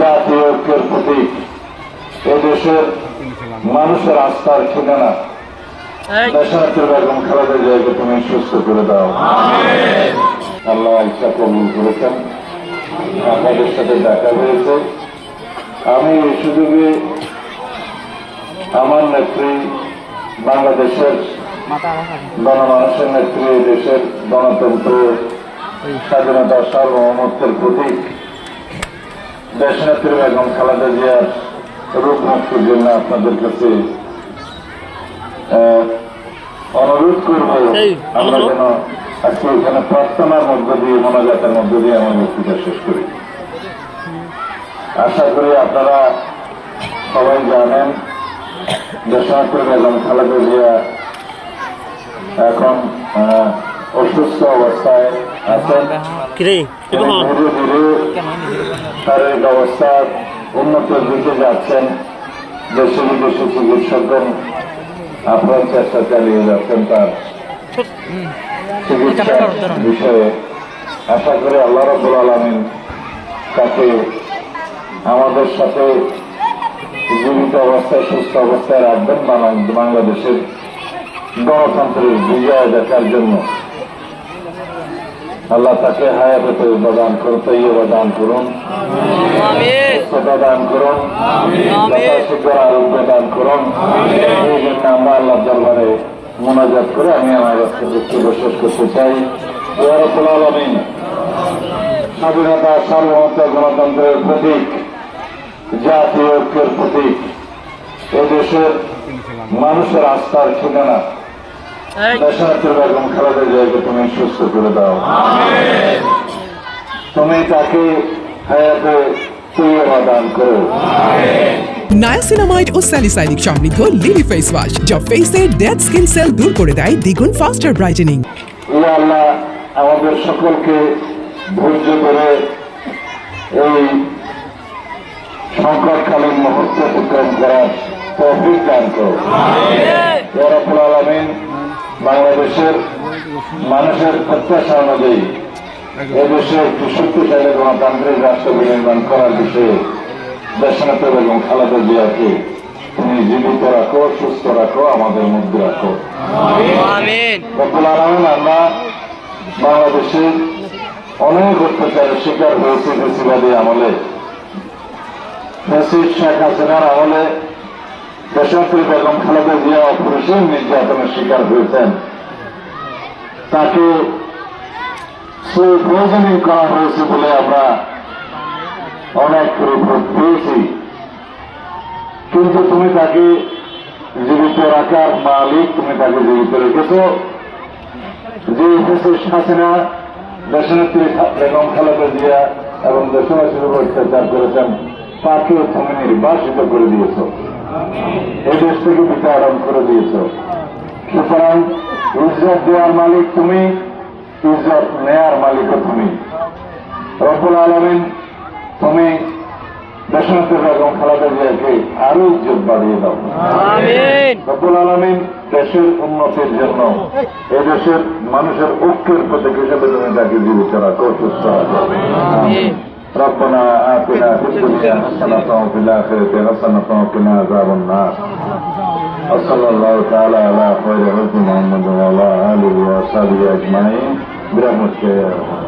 জাতীয় ঐক্যের প্রতীক এদেশের মানুষের আস্থার ঠিকানা। দেশাত্র বেগম খালেদা জিয়াকে তুমি সুস্থ করে দাও। আল্লাহ ইচ্ছা কবুল করেছেন। আপনাদের সাথে দেখা হয়েছে। আমি এই সুযোগে আমার নেত্রী বাংলাদেশের গণমানুষের নেত্রী দেশের গণতন্ত্র স্বাধীনতা সার্বভৌমত্বের প্রতীক দেশনেত্রী বেগম খালেদা জিয়ার রূপ মুক্তির জন্য আপনাদের কাছে অনুরোধ করব আমরা যেন আজকে এখানে প্রার্থনার মধ্য দিয়ে মনোজাতের মধ্য দিয়ে আমার বক্তৃতা শেষ করি। আশা করি আপনারা সবাই জানেন দেশনেত্রী বেগম খালেদা জিয়া এখন অসুস্থ অবস্থায় শারীরিক অবস্থার উন্নতির দিকে যাচ্ছেন। দেশে বিদেশে চিকিৎসকগণ আপ্রাণ চেষ্টা চালিয়ে যাচ্ছেন তার চিকিৎসার বিষয়ে। আশা করি আল্লাহ রব্বুল আলমিন তাকে আমাদের সাথে জীবিত অবস্থায় সুস্থ অবস্থায় রাখবেন বাংলা- বাংলাদেশের গণতন্ত্রের বিজয় দেখার জন্য। আল্লাহ তাকে হায়াতে তৈবা দান করুন। তৈবা দান করুন। দান করুন শিক্ষার আরোগ্য দান করুন। এই জন্য আমরা আল্লাহ দরবারে মোনাজাত করে আমি আমার বক্তব্য শেষ করতে চাই। আলমিন স্বাধীনতা সার্বভৌমত্ব গণতন্ত্রের প্রতীক জাতীয় ঐক্যের প্রতীক। এদেশের মানুষের আস্থার ঠিকানা খালেদা জিয়াকে তুমি সুস্থ করে দাও। তুমি তাকে হায়াতে তুইবা দান করো। নায়াসিনামাইড ও স্যালিসাইলিক সমৃদ্ধ লিলি ফেস ওয়াশ যা ফেসের ডেড স্কিন সেল দূর করে দেয় দ্বিগুণ ফাস্টার ব্রাইটেনিং আল্লাহ আমাদের সকলকে ধৈর্য ধরে এই সংকটকালীন মুহূর্ত অতিক্রম করার তহবিল দান করো। বাংলাদেশের মানুষের প্রত্যাশা অনুযায়ী এদেশে একটি শক্তিশালী গণতান্ত্রিক রাষ্ট্র বিনির্মাণ করার বিষয়ে দেশনেতা এবং খালেদা জিয়াকে তুমি জীবিত রাখো সুস্থ রাখো আমাদের মধ্যে রাখো। আমরা বাংলাদেশে অনেক অত্যাচারের শিকার হয়েছে বেশিবাদী আমলে। ফেসিদ শেখ হাসিনার আমলে দেশাত্রী বেগম খালেদা জিয়া অপরিসীম নির্যাতনের শিকার হয়েছেন। তাকে সুপ্রয়োজনীয় করা হয়েছে বলে আমরা অনেক রিপোর্ট পেয়েছি। কিন্তু তুমি তাকে জীবিত রাখার মালিক, তুমি তাকে জীবিত রেখেছ। যে ফেসিদ হাসিনা দেশনেত্রী বেগম খালেদা জিয়া এবং দেশবাসীর উপর অত্যাচার করেছেন তাকে তুমি নির্বাসিত করে দিয়েছ। এই দেশ থেকে বিতাড়ন করে দিয়েছ। সুতরাং ইজ্জত দেওয়ার মালিক তুমি ইজ্জত নেয়ার মালিকও তুমি। রব্বুল আলমিন তুমি দেশনেত্রী বেগম খালেদা জিয়াকে আরও ইজ্জত বাড়িয়ে দাও। রব্বুল আলমিন দেশের উন্নতির জন্য এই দেশের মানুষের ঐক্যের প্রতীক হিসেবে তুমি তাকে জীবিত রাখো সুস্থ রাখো। آتنا في الدنيا حسنة وفي الآخرة حسنة وقنا عذاب النار. وصلى الله تعالى على خير خلق محمد وعلى آله وصحبه أجمعين. برحمتك يا رب